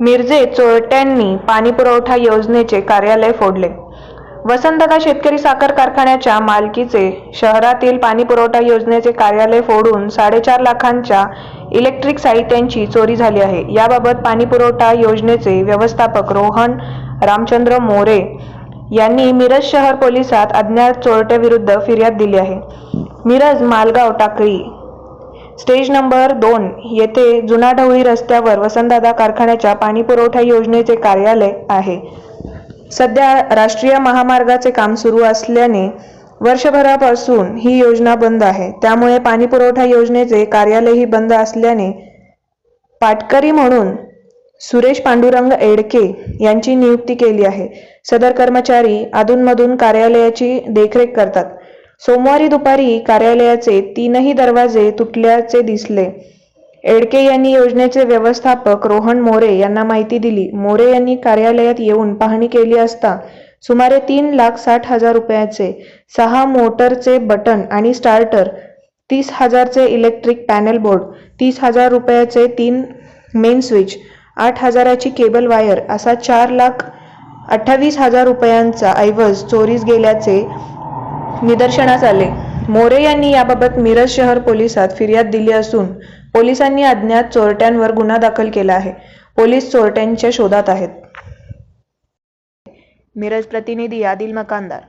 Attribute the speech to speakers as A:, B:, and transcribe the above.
A: मिरजे चोरट्यांनी पाणीपुरवठा योजनेचे कार्यालय फोडले. वसंतदा शेतकरी साखर कारखान्याच्या मालकीचे शहरातील पाणीपुरवठा योजनेचे कार्यालय फोडून साडेचार लाखांच्या इलेक्ट्रिक साहित्यांची चोरी झाली आहे. याबाबत पाणीपुरवठा योजनेचे व्यवस्थापक रोहन रामचंद्र मोरे यांनी मिरज शहर पोलिसात अज्ञात चोरट्याविरुद्ध फिर्याद दिली आहे. मिरज मालगाव टाकळी स्टेज नंबर दोन येथे जुना ढवळी रस्त्यावर वसंतदादा कारखान्याच्या पाणीपुरवठा योजनेचे कार्यालय आहे. सध्या राष्ट्रीय महामार्गाचे काम सुरू असल्याने वर्षभरापासून ही योजना बंद आहे. त्यामुळे पाणीपुरवठा योजनेचे कार्यालयही बंद असल्याने पाटकरी म्हणून सुरेश पांडुरंग एडके यांची नियुक्ती केली आहे. सदर कर्मचारी अधूनमधून कार्यालयाची देखरेख करतात. सोमवारी दुपारी कार्यालयाचे तीनही दरवाजे तुटल्याचे दिसले. एडके यांनी योजनेचे व्यवस्थापक रोहन मोरे यांना माहिती दिली. मोरे यांनी कार्यालयात येऊन पाहणी केली असता सुमारे तीन लाख साठ हजार रुपयाचे सहा मोटरचे बटन आणि स्टार्टर तीस हजारचे इलेक्ट्रिक पॅनल बोर्ड तीस हजार रुपयाचे तीन मेन स्विच आठ हजाराची केबल वायर असा चार लाख अठ्ठावीस हजार रुपयांचा ऐवज चोरीस गेल्याचे निदर्शनास आले. मोरे यांनी याबाबत मिरज शहर पोलिसात फिर्याद दिली असून पोलिसांनी अज्ञात चोरट्यांवर गुन्हा दाखल केला आहे. पोलीस चोरट्यांच्या शोधात आहेत. मिरज प्रतिनिधी आदिल मकानदार